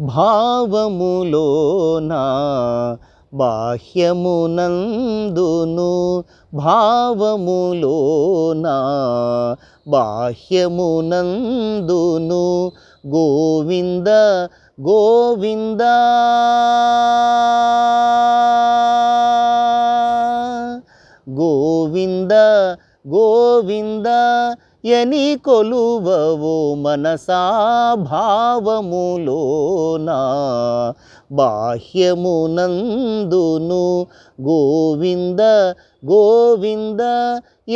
భావములోన? బాహ్యమునందును భావములోన? బాహ్యమునందును Govinda Govinda. Govinda Govinda. ఎని కొలువవో మనసా భావములోన బాహ్యమునందును Govinda Govinda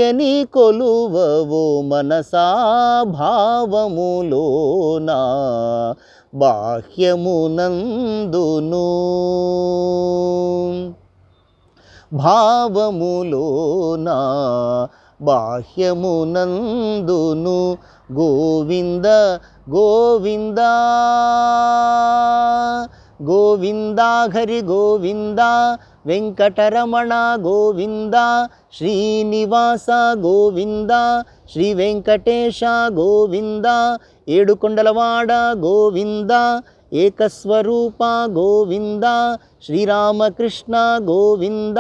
ఎని కొలువవో మనసా భావములోన బాహ్యమునందును భావములోనా బాహ్యమునందును Govinda Govinda Govinda Hari Govinda Venkataramana Govinda Srinivasa Govinda Shri Venkatesha Govinda ఏడుకొండలవాడ Govinda ఏకస్వరూప Govinda Sri Ramakrishna Govinda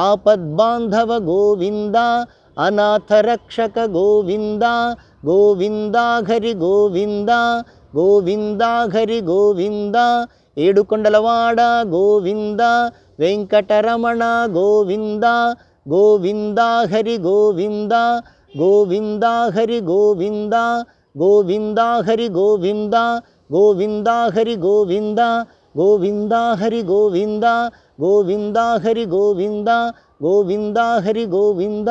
ఆపద్బాంధవ Govinda అనాథరక్షక Govinda Govinda Hari Govinda Govinda Hari Govinda ఏడుకొండలవాడ Govinda Venkataramana Govinda Govinda Hari Govinda Govinda Hari Govinda Govinda Hari Govinda Govinda Hari Govinda Govinda Hari Govinda Govinda Hari Govinda Govinda Hari Govinda